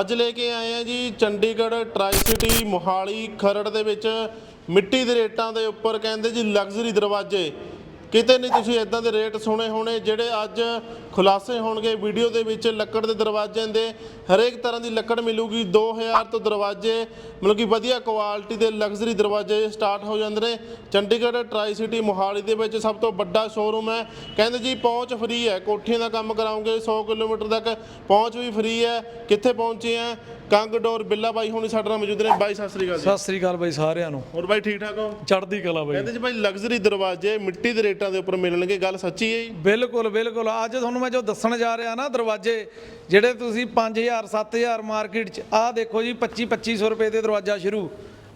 ਅੱਜ ਲੈ ਕੇ ਆਏ ਆ ਜੀ ਚੰਡੀਗੜ੍ਹ ਟਰਾਈ ਸਿਟੀ ਮੋਹਾਲੀ ਖਰੜ ਦੇ ਵਿੱਚ। ਮਿੱਟੀ ਦੇ ਰੇਟਾਂ ਦੇ ਉੱਪਰ ਕਹਿੰਦੇ ਜੀ ਲਗਜ਼ਰੀ ਦਰਵਾਜ਼ੇ। ਕਿਤੇ ਨਹੀਂ ਤੁਸੀਂ ਇਦਾਂ ਦੇ ਰੇਟ ਸੁਣੇ ਹੋਣੇ ਜਿਹੜੇ ਅੱਜ ਖੁਲਾਸੇ ਹੋਣਗੇ। ਵੀਡੀਓ ਦੇ ਵਿੱਚ ਲੱਕੜ ਦੇ ਦਰਵਾਜ਼ਿਆਂ ਦੇ ਹਰੇਕ ਤਰ੍ਹਾਂ ਦੀ ਲੱਕੜ ਮਿਲੂਗੀ। 2000 ਤੋਂ ਦਰਵਾਜ਼ੇ ਮਤਲਬ ਕਿ ਵਧੀਆ ਕੁਆਲਿਟੀ ਦੇ ਲਗਜ਼ਰੀ ਦਰਵਾਜ਼ੇ ਸਟਾਰਟ ਹੋ ਜਾਂਦੇ ਨੇ। ਚੰਡੀਗੜ੍ਹ ਟਰਾਈ ਸਿਟੀ ਮੋਹਾਲੀ ਦੇ ਵਿੱਚ ਸਭ ਤੋਂ ਵੱਡਾ ਸ਼ੋਰੂਮ ਹੈ। ਕਹਿੰਦੇ ਜੀ ਪਹੁੰਚ ਫ੍ਰੀ ਹੈ। ਕੋਠੀਆਂ ਦਾ ਕੰਮ ਕਰਾਉਂਗੇ 100 ਕਿਲੋਮੀਟਰ ਤੱਕ ਪਹੁੰਚ ਵੀ ਫ੍ਰੀ ਹੈ। ਕਿੱਥੇ ਪਹੁੰਚੇ ਆ? ਕੰਗ ਡੋਰ ਬਿੱਲਾ ਬਾਈ ਹੋਣੀ ਸਾਡੇ ਨਾਲ ਮੌਜੂਦ ਨੇ। ਬਾਈ ਸਤਿ ਸ੍ਰੀ ਅਕਾਲ ਸਤਿ ਸ੍ਰੀ ਅਕਾਲ ਬਾਈ ਸਾਰਿਆਂ ਨੂੰ। ਹੋਰ ਬਾਈ ਠੀਕ ਠਾਕ ਹੋ? ਚੜ੍ਹਦੀ ਕਲਾ ਬਾਈ। ਕਹਿੰਦੇ ਜੀ ਬਾਈ ਲਗਜ਼ਰੀ ਦਰਵਾਜ਼ੇ ਮਿੱਟੀ ਦੇ ਰੇਟਾਂ ਦੇ ਉੱਪਰ ਮਿਲਣਗੇ। ਗੱਲ ਸੱਚੀ ਹੈ ਜੀ। ਬਿਲਕੁਲ ਬਿਲਕੁਲ। ਅੱਜ ਤੁਹਾਨੂੰ ਮੈਂ ਜੋ ਦੱਸਣ ਜਾ ਰਿਹਾ ਨਾ ਦਰਵਾਜ਼ੇ, ਜਿਹੜੇ ਤੁਸੀਂ 5000 7000 ਮਾਰਕੀਟ 'ਚ, ਆਹ ਦੇਖੋ ਜੀ 25 2500 ਰੁਪਏ ਦੇ ਦਰਵਾਜ਼ਾ ਸ਼ੁਰੂ।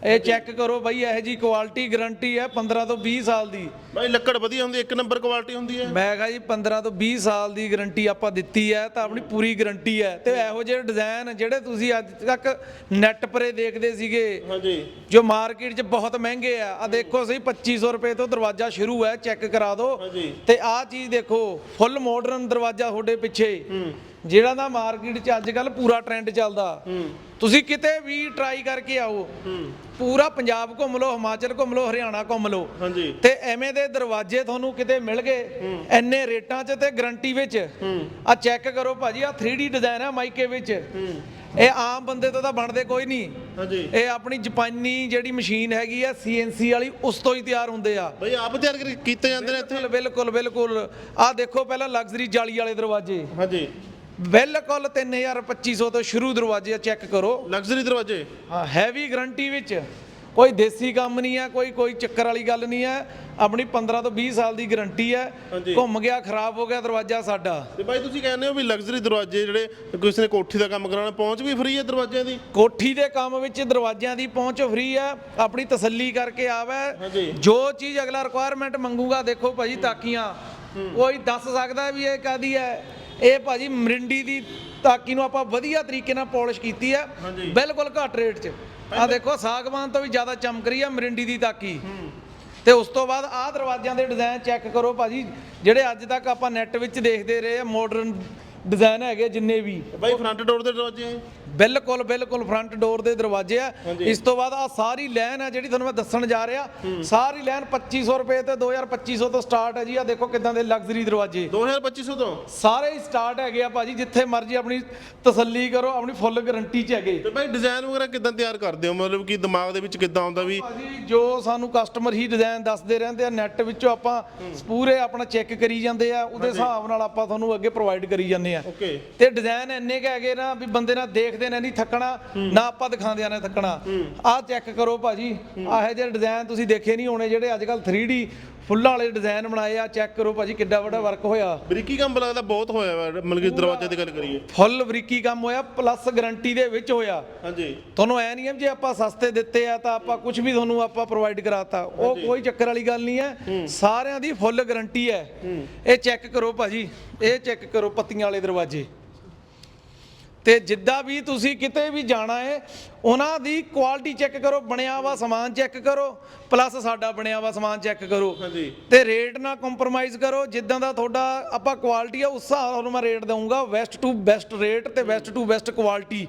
ਇਹ ਚੈੱਕ ਕਰੋ ਬਾਈ ਇਹੋ ਜੀ ਕੁਆਲਿਟੀ ਗਾਰੰਟੀ ਹੈ 15 ਤੋਂ 20 ਸਾਲ ਦੀ। ਬਾਈ ਲੱਕੜ ਵਧੀਆ ਹੁੰਦੀ ਇੱਕ ਨੰਬਰ ਕੁਆਲਿਟੀ ਹੁੰਦੀ ਹੈ। ਮੈਂ ਕਹਾਂ ਜੀ 15 ਤੋਂ 20 ਸਾਲ ਦੀ ਗਾਰੰਟੀ ਆਪਾਂ ਦਿੱਤੀ ਹੈ ਤਾਂ ਆਪਣੀ ਪੂਰੀ ਗਾਰੰਟੀ ਹੈ। ਤੇ ਇਹੋ ਜਿਹੇ ਡਿਜ਼ਾਈਨ ਜਿਹੜੇ ਤੁਸੀਂ ਅੱਜ ਤੱਕ ਨੈਟ ਪਰੇ ਦੇਖਦੇ ਸੀਗੇ ਹਾਂਜੀ। ਜੋ ਮਾਰਕੀਟ 'ਚ ਬਹੁਤ ਮਹਿੰਗੇ ਆ। ਆ ਦੇਖੋ ਸਹੀ 2500 ਰੁਪਏ ਤੋਂ ਦਰਵਾਜ਼ਾ ਸ਼ੁਰੂ ਹੈ ਚੈੱਕ ਕਰਾ ਦਿਓ। ਤੇ ਆਹ ਚੀਜ਼ ਦੇਖੋ ਫੁੱਲ ਮਾਡਰਨ ਦਰਵਾਜ਼ਾ ਤੁਹਾਡੇ ਪਿੱਛੇ। ਜਿਹੜਾ ਦਾ ਮਾਰਕੀਟ 'ਚ ਅੱਜ ਕੱਲ ਪੂਰਾ ਟ੍ਰੈਂਡ ਚੱਲਦਾ। ਤੁਸੀਂ ਕਿਤੇ ਵੀ ਟਰਾਈ ਕਰਕੇ ਆਓ। ਪੂਰਾ ਪੰਜਾਬ ਘੁੰਮ ਲਓ ਹਿਮਾਚਲ ਘੁੰਮ ਲਓ ਹਰਿਆਣਾ ਘੁੰਮ ਲਓ। ਹਾਂਜੀ। ਤੇ ਐਵੇਂ ਦੇ ਦਰਵਾਜ਼ੇ ਤੁਹਾਨੂੰ ਕਿਤੇ ਮਿਲ ਗਏ ਐਨੇ ਰੇਟਾਂ 'ਚ ਤੇ ਗਾਰੰਟੀ ਵਿੱਚ। ਆ ਚੈੱਕ ਕਰੋ ਭਾਜੀ ਆ 3D ਡਿਜ਼ਾਈਨ ਹੈ ਮਾਈਕੇ ਵਿੱਚ। ਇਹ ਆਮ ਬੰਦੇ ਤੋਂ ਤਾਂ ਬਣਦੇ ਕੋਈ ਨਹੀਂ ਹਾਂਜੀ। ਇਹ ਆਪਣੀ ਜਾਪਾਨੀ ਜਿਹੜੀ ਮਸ਼ੀਨ ਹੈਗੀ ਆ CNC ਵਾਲੀ ਉਸ ਤੋਂ ਹੀ ਤਿਆਰ ਹੁੰਦੇ ਆ। ਬਾਈ ਆਪ ਤਿਆਰ ਕੀਤੇ ਜਾਂਦੇ ਨੇ ਇੱਥੇ? ਬਿਲਕੁਲ ਬਿਲਕੁਲ। ਆ ਦੇਖੋ ਪਹਿਲਾਂ ਲਗਜ਼ਰੀ ਜਾਲੀ ਵਾਲੇ ਦਰਵਾਜ਼ੇ। ਹਾਂਜੀ। ਬਿਲਕੁਲ 3000 2500 ਤੋਂ ਸ਼ੁਰੂ ਦਰਵਾਜ਼ੇ ਆ ਚੈੱਕ ਕਰੋ। ਲਗਜ਼ਰੀ ਦਰਵਾਜ਼ੇ? ਹਾਂ ਹੈਵੀ ਗਾਰੰਟੀ ਵਿੱਚ ਕੋਈ ਦੇਸੀ ਕੰਮ ਨਹੀਂ ਆ ਕੋਈ ਕੋਈ ਚੱਕਰ ਵਾਲੀ ਗੱਲ ਨਹੀਂ ਆ ਆਪਣੀ 15 ਤੋਂ 20 ਸਾਲ ਦੀ ਗਾਰੰਟੀ ਹੈ। ਹਾਂਜੀ। ਘੁੰਮ ਗਿਆ ਖਰਾਬ ਹੋ ਗਿਆ ਦਰਵਾਜ਼ਾ ਸਾਡਾ। ਤੇ ਬਾਈ ਤੁਸੀਂ ਕਹਿੰਦੇ ਹੋ ਵੀ ਲਗਜ਼ਰੀ ਦਰਵਾਜ਼ੇ ਜਿਹੜੇ ਕਿਸੇ ਨੇ ਕੋਠੀ ਦਾ ਕੰਮ ਕਰਾਉਣਾ ਪਹੁੰਚ ਵੀ ਫ੍ਰੀ ਹੈ ਦਰਵਾਜ਼ਿਆਂ ਦੀ? ਕੋਠੀ ਦੇ ਕੰਮ ਵਿੱਚ ਦਰਵਾਜ਼ਿਆਂ ਦੀ ਪਹੁੰਚ ਫ੍ਰੀ ਹੈ। ਆਪਣੀ ਤਸੱਲੀ ਕਰਕੇ ਆਵੇ। ਹਾਂਜੀ। ਜੋ ਚੀਜ਼ ਅਗਲਾ ਰਿਕੁਆਇਰਮੈਂਟ ਮੰਗੂਗਾ ਦੇਖੋ ਭਾਜੀ ਤਾਕੀਆਂ। ਕੋਈ ਦੱਸ ਸਕਦਾ ਵੀ ਇਹ ਕਾਦੀ ਹੈ? ਇਹ ਭਾਜੀ ਮਰਿੰਡੀ ਦੀ ਤਾਕੀ ਨੂੰ ਆਪਾਂ ਵਧੀਆ ਤਰੀਕੇ ਨਾਲ ਪਾਲਿਸ਼ ਕੀਤੀ ਹਾਂਜੀ। ਬਿਲਕੁਲ ਘੱਟ ਰੇਟ 'ਚ। ਆ ਦੇਖੋ ਸਾਗਵਾਨ ਤੋਂ ਵੀ ਜ਼ਿਆਦਾ ਚਮਕ ਰਹੀ ਹੈ ਮਰਿੰਡੀ ਦੀ ਤਾਕੀ। ਤੇ ਉਸ ਤੋਂ ਬਾਅਦ ਆਹ ਦਰਵਾਜ਼ਿਆਂ ਦੇ ਡਿਜ਼ਾਈਨ ਚੈੱਕ ਕਰੋ ਭਾਜੀ। ਜਿਹੜੇ ਅੱਜ ਤੱਕ ਆਪਾਂ ਨੈਟ ਵਿੱਚ ਦੇਖਦੇ ਰਹੇ ਆ ਮਾਡਰਨ ਡਿਜ਼ਾਈਨ ਹੈਗੇ ਜਿੰਨੇ ਵੀ। ਬਾਈ ਫਰੰਟ ਡੋਰ ਦੇ ਦਰਵਾਜ਼ੇ ਬਿਲਕੁਲ ਬਿਲਕੁਲ ਫਰੰਟ ਡੋਰ ਦੇ ਦਰਵਾਜ਼ੇ ਆ। ਇਸ ਤੋਂ ਬਾਅਦ ਆ ਸਾਰੀ ਲਾਈਨ ਆ ਜਿਹੜੀ ਤੁਹਾਨੂੰ ਮੈਂ ਦੱਸਣ ਜਾ ਰਿਹਾ। ਸਾਰੀ ਲਾਈਨ 2500 ਰੁਪਏ ਤੇ 2250 ਤੋਂ ਸਟਾਰਟ ਹੈ ਜੀ। ਆ ਦੇਖੋ ਕਿਦਾਂ ਦੇ ਲਗਜ਼ਰੀ ਦਰਵਾਜ਼ੇ। 2250 ਤੋਂ? ਸਾਰੇ ਹੀ ਸਟਾਰਟ ਹੈਗੇ ਆ ਭਾਜੀ ਜਿੱਥੇ ਮਰਜ਼ੀ ਆਪਣੀ ਤਸੱਲੀ ਕਰੋ ਆਪਣੀ ਫੁੱਲ ਗਾਰੰਟੀ ਚ ਹੈਗੇ। ਤੇ ਬਾਈ ਡਿਜ਼ਾਈਨ ਵਗੈਰਾ ਕਿਦਾਂ ਤਿਆਰ ਕਰਦੇ ਹੋ? ਮਤਲਬ ਕਿ ਦਿਮਾਗ ਦੇ ਵਿੱਚ ਕਿਦਾਂ ਆਉਂਦਾ ਵੀ ਭਾਜੀ ਜੋ ਸਾਨੂੰ ਕਸਟਮਰ ਹੀ ਡਿਜ਼ਾਈਨ ਦੱਸਦੇ ਰਹਿੰਦੇ ਆ ਨੈਟ ਵਿੱਚੋਂ ਆਪਾਂ ਪੂਰੇ ਆਪਣਾ ਚੈੱਕ ਕਰੀ ਜਾਂਦੇ ਆ। ਉਹਦੇ ਹਿਸਾਬ ਨਾਲ ਆਪਾਂ ਤੁਹਾਨੂੰ ਅੱਗੇ ਪ੍ਰੋਵਾਈਡ ਕਰੀ ਜਾਂਦੇ ਆ। ਓਕੇ ਤੇ ਡਿਜ਼ਾਈਨ ਇੰਨੇ ਕੁ ਹੈਗੇ ਨਾ ਵੀ ਬੰਦੇ ਨਾਲ ਦੇਖਦੇ ਨੇ ਨਹੀਂ ਥੱਕਣਾ ਨਾ ਆਪਾਂ ਦਿਖਾਉਂਦਿਆਂ ਨੇ ਥੱਕਣਾ। ਆਹ ਚੈੱਕ ਕਰੋ ਭਾਜੀ ਆਹੇ ਜਿਹੇ ਡਿਜ਼ਾਈਨ ਤੁਸੀਂ ਦੇਖੇ ਨਹੀਂ ਹੋਣੇ ਜਿਹੜੇ ਅੱਜ ਕੱਲ 3D ਫੁੱਲਾਂ ਵਾਲੇ ਡਿਜ਼ਾਈਨ ਬਣਾਏ ਆ ਚੈੱਕ ਕਰੋ ਭਾਜੀ ਕਿੱਡਾ ਵੱਡਾ ਵਰਕ ਹੋਇਆ। ਬਰੀਕੀ ਕੰਮ ਲੱਗਦਾ ਬਹੁਤ ਹੋਇਆ ਵਾ ਮਤਲਬ ਕਿ ਦਰਵਾਜ਼ੇ ਦੀ ਗੱਲ ਕਰੀਏ। ਫੁੱਲ ਬਰੀਕੀ ਕੰਮ ਹੋਇਆ ਪਲੱਸ ਗਾਰੰਟੀ ਦੇ ਵਿੱਚ ਹੋਇਆ। ਹਾਂਜੀ। ਤੁਹਾਨੂੰ ਐ ਨਹੀਂ ਹੈ ਵੀ ਜੇ ਆਪਾਂ ਸਸਤੇ ਦਿੱਤੇ ਆ ਤਾਂ ਆਪਾਂ ਕੁਝ ਵੀ ਤੁਹਾਨੂੰ ਆਪਾਂ ਪ੍ਰੋਵਾਈਡ ਕਰਾਤਾ। ਉਹ ਕੋਈ ਚੱਕਰ ਵਾਲੀ ਗੱਲ ਨਹੀਂ ਹੈ। ਸਾਰਿਆਂ ਦੀ ਫੁੱਲ ਗਾਰੰਟੀ ਹੈ। ਇਹ ਚੈੱਕ ਕਰੋ ਭਾਜੀ ਇਹ ਚੈੱਕ ਕਰੋ ਪੱਤੀਆਂ ਵਾਲੇ ਦਰਵਾਜ਼ੇ। ਤੇ ਜਿੱਦਾਂ ਵੀ ਤੁਸੀਂ ਕਿਤੇ ਵੀ ਜਾਣਾ ਹੈ ਉਹਨਾਂ ਦੀ ਕੁਆਲਿਟੀ ਚੈੱਕ ਕਰੋ ਬਣਿਆ ਵਾ ਸਮਾਨ ਚੈੱਕ ਕਰੋ ਪਲੱਸ ਸਾਡਾ ਬਣਿਆ ਵਾ ਸਮਾਨ ਚੈੱਕ ਕਰੋ। ਤੇ ਰੇਟ ਨਾਲ ਕੰਪਰੋਮਾਈਜ਼ ਕਰੋ ਜਿੱਦਾਂ ਦਾ ਤੁਹਾਡਾ ਆਪਾਂ ਕੁਆਲਿਟੀ ਆ ਉਸ ਹਿਸਾਬ ਨਾਲ ਮੈਂ ਰੇਟ ਦਊਂਗਾ ਵੈਸਟ ਟੂ ਬੈਸਟ ਰੇਟ ਤੇ ਬੈਸਟ ਟੂ ਬੈਸਟ ਕੁਆਲਿਟੀ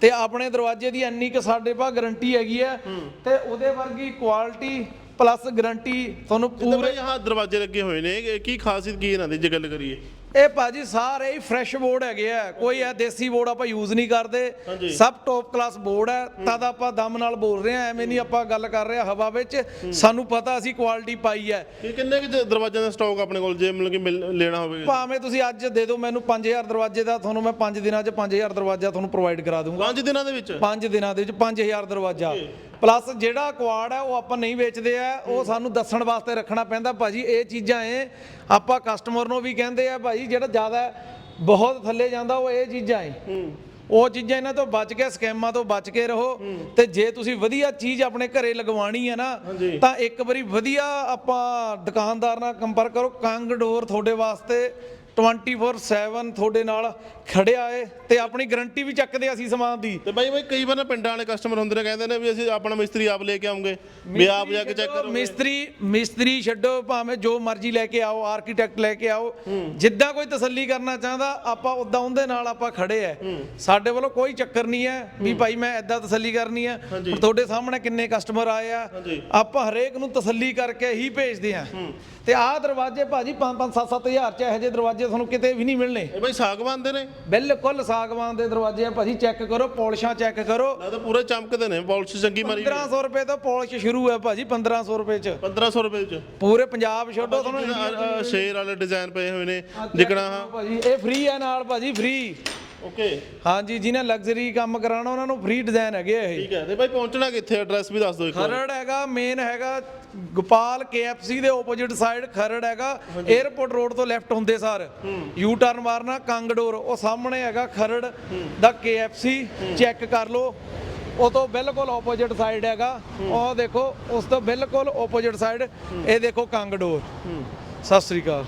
ਤੇ ਆਪਣੇ ਦਰਵਾਜ਼ੇ ਦੀ ਇੰਨੀ ਕਿ ਸਾਡੇ ਪਾ ਗਾਰੰਟੀ ਹੈਗੀ ਹੈ। ਤੇ ਉਹਦੇ ਵਰਗੀ ਕੁਆਲਿਟੀ ਪਲੱਸ ਗਾਰੰਟੀ ਤੁਹਾਨੂੰ ਪੂਰੇ ਆਹ ਦਰਵਾਜ਼ੇ ਲੱਗੇ ਹੋਏ ਨੇ ਇਹ ਕੀ ਖਾਸੀਅਤ ਕੀ ਇਹਨਾਂ ਦੀ ਜੇ ਗੱਲ ਕਰੀਏ? ਇਹ ਭਾਜੀ ਸਾਰੇ ਹੀ ਫਰੈਸ਼ ਬੋਰਡ ਹੈਗੇ ਆ। ਕੋਈ ਇਹ ਦੇਸੀ ਬੋਰਡ ਆਪਾਂ ਯੂਜ਼ ਨਹੀਂ ਕਰਦੇ। ਸਭ ਟੌਪ ਕਲਾਸ ਬੋਰਡ ਹੈ ਤਦ ਆਪਾਂ ਦਮ ਨਾਲ ਬੋਲ ਰਹੇ ਆ ਐਵੇਂ ਨਹੀਂ ਆਪਾਂ ਗੱਲ ਕਰ ਰਹੇ ਹਵਾ ਵਿੱਚ। ਸਾਨੂੰ ਪਤਾ ਅਸੀਂ ਕੁਆਲਿਟੀ ਪਾਈ ਹੈ ਕਿ ਕਿੰਨੇ ਕਿ ਦਰਵਾਜ਼ਿਆਂ ਦਾ ਸਟਾਕ ਆਪਣੇ ਕੋਲ ਜੇ ਮਤਲਬ ਕਿ ਲੈਣਾ ਹੋਵੇ। ਭਾਵੇਂ ਤੁਸੀਂ ਅੱਜ ਦੇ ਦਿਓ ਮੈਨੂੰ 5000 ਦਰਵਾਜ਼ੇ ਦਾ ਤੁਹਾਨੂੰ ਮੈਂ 5 ਦਿਨਾਂ 'ਚ 5000 ਦਰਵਾਜ਼ਾ ਤੁਹਾਨੂੰ ਪ੍ਰੋਵਾਈਡ ਕਰਾ ਦੂੰਗਾ ਪੰਜ ਦਿਨਾਂ ਦੇ ਵਿੱਚ? 5 ਦਿਨਾਂ ਦੇ ਵਿੱਚ 5000 ਦਰਵਾਜ਼ਾ। ਪਲੱਸ ਜਿਹੜਾ ਕੁਆੜ ਹੈ ਉਹ ਆਪਾਂ ਨਹੀਂ ਵੇਚਦੇ ਆ ਉਹ ਸਾਨੂੰ ਦੱਸਣ ਵਾਸਤੇ ਰੱਖਣਾ ਪੈਂਦਾ। ਭਾਜੀ ਇਹ ਚੀਜ਼ਾਂ ਏ ਆਪਾਂ ਕਸਟਮਰ ਨੂੰ ਵੀ ਕਹਿੰਦੇ ਆ ਭਾਜੀ ਜਿਹੜਾ ਜ਼ਿਆਦਾ ਬਹੁਤ ਥੱਲੇ ਜਾਂਦਾ ਉਹ ਇਹ ਚੀਜ਼ਾਂ ਏ ਉਹ ਚੀਜ਼ਾਂ ਇਹਨਾਂ ਤੋਂ ਬਚ ਕੇ ਸਕੈਮਾਂ ਤੋਂ ਬਚ ਕੇ ਰਹੋ। ਤੇ ਜੇ ਤੁਸੀਂ ਵਧੀਆ ਚੀਜ਼ ਆਪਣੇ ਘਰੇ ਲਗਵਾਣੀ ਹੈ ਨਾ। ਤਾਂ ਇੱਕ ਵਾਰੀ ਵਧੀਆ ਆਪਾਂ ਦੁਕਾਨਦਾਰ ਨਾਲ ਕੰਪਰਕ ਕਰੋ। ਕੰਗ ਡੋਰ ਤੁਹਾਡੇ ਵਾਸਤੇ 24/7 ਤੁਹਾਡੇ ਨਾਲ ਖੜਿਆ ਏ ਤੇ ਆਪਣੀ ਗਾਰੰਟੀ ਵੀ ਚੱਕਦੇ ਅਸੀਂ ਸਮਾਨ ਦੀ। ਤੇ ਬਾਈ ਬਾਈ ਕਈ ਵਾਰ ਨਾ ਪਿੰਡਾਂ ਵਾਲੇ ਕਸਟਮਰ ਹੁੰਦੇ ਨੇ ਕਹਿੰਦੇ ਨੇ ਵੀ ਅਸੀਂ ਆਪਣਾ ਮਿਸਤਰੀ ਆਪ ਲੈ ਕੇ ਆਉਂਗੇ ਵੀ ਆਪ ਜਾ ਕੇ ਚੈੱਕ ਕਰੋ ਮਿਸਤਰੀ ਮਿਸਤਰੀ ਛੱਡੋ ਭਾਵੇਂ ਜੋ ਮਰਜ਼ੀ ਲੈ ਕੇ ਆਓ ਆਰਕੀਟੈਕਟ ਲੈ ਕੇ ਆਓ ਜਿੱਦਾਂ ਕੋਈ ਤਸੱਲੀ ਕਰਨਾ ਚਾਹੁੰਦਾ ਆਪਾਂ ਉਦਾਂ ਉਹਦੇ ਨਾਲ ਆਪਾਂ ਖੜੇ ਐ ਸਾਡੇ ਵੱਲੋਂ ਕੋਈ ਚੱਕਰ ਨਹੀਂ ਹੈ ਵੀ ਭਾਈ ਮੈਂ ਐਦਾਂ ਤਸੱਲੀ ਕਰਨੀ ਹੁਣ ਤੁਹਾਡੇ ਸਾਹਮਣੇ ਕਿੰਨੇ ਕਸਟਮਰ ਆਏ ਆ। ਆਪਾਂ ਹਰੇਕ ਨੂੰ ਤਸੱਲੀ ਕਰਕੇ ਹੀ ਭੇਜਦੇ ਆ। ਤੇ ਆਹ ਦਰਵਾਜ਼ੇ ਭਾਜੀ 5-5 7-7 ਹਜ਼ਾਰ ਚ ਇਹੋ ਜਿਹੇ ਦਰਵਾਜ਼ੇ ਤੁਹਾਨੂੰ ਕਿਤੇ ਵੀ ਨਹੀਂ ਮਿਲਣੇ। ਇਹ ਬਾਈ ਸਾਗਵਾਨ ਦੇ ਨੇ। ਬਿਲਕੁਲ ਸਾਗਵਾਨ ਦੇ ਦਰਵਾਜ਼ੇ ਆ। ਭਾਜੀ ਚੈੱਕ ਕਰੋ ਪੋਲਿਸ਼ਾਂ ਚੈੱਕ ਕਰੋ। ਲੱਗਦਾ ਪੂਰੇ ਚਮਕਦੇ ਨੇ ਪਾਲਿਸ਼ ਚੰਗੀ ਮਾਰੀ ਹੋਈ ਹੈ। 1500 ਰੁਪਏ ਤੋਂ ਪੋਲਿਸ਼ ਸ਼ੁਰੂ ਹੈ ਭਾਜੀ 1500 ਰੁਪਏ ਚ। 1500 ਰੁਪਏ ਚ। ਪੂਰੇ ਪੰਜਾਬ ਛੱਡੋ ਤੁਹਾਨੂੰ ਸ਼ੇਰ ਵਾਲੇ ਡਿਜ਼ਾਈਨ ਪਏ ਹੋਏ ਨੇ ਜਿਕਣਾ ਭਾਜੀ ਇਹ ਫ੍ਰੀ ਹੈ ਨਾਲ ਭਾਜੀ ਫ੍ਰੀ ਓਕੇ ਹਾਂਜੀ ਜਿਹਨੇ ਲਗਜ਼ਰੀ ਕੰਮ ਕਰਾਉਣਾ ਉਹਨਾਂ ਨੂੰ ਫ੍ਰੀ ਡਿਜ਼ਾਈਨ ਹੈਗੇ ਆ ਇਹ। ਠੀਕ ਹੈ ਤੇ ਬਾਈ ਪਹੁੰਚਣਾ ਕਿੱਥੇ? ਐਡਰੈਸ ਵੀ ਦੱਸ ਦਿਓ ਇੱਕ ਵਾਰ। ਖਰੜ ਹੈਗਾ ਮੇਨ ਹੈਗਾ ਗੋਪਾਲ KFC ਦੇ ਆਪੋਜ਼ਿਟ ਸਾਈਡ ਖਰੜ ਹੈਗਾ। 에어ਪੋਰਟ ਰੋਡ ਤੋਂ ਲੈਫਟ ਹੁੰਦੇ ਸਰ। ਯੂ ਟਰਨ ਮਾਰਨਾ ਕੰਗਡੋਰ। ਉਹ ਸਾਹਮਣੇ ਹੈਗਾ ਖਰੜ ਦਾ KFC ਚੈੱਕ ਕਰ ਲਓ। ਉਹ ਤੋਂ ਬਿਲਕੁਲ ਆਪੋਜ਼ਿਟ ਸਾਈਡ ਹੈਗਾ। ਉਹ ਦੇਖੋ ਉਸ ਤੋਂ ਬਿਲਕੁਲ ਆਪੋਜ਼ਿਟ ਸਾਈਡ ਇਹ ਦੇਖੋ ਕੰਗਡੋਰ। ਸਤਿ ਸ੍ਰੀ ਅਕਾਲ।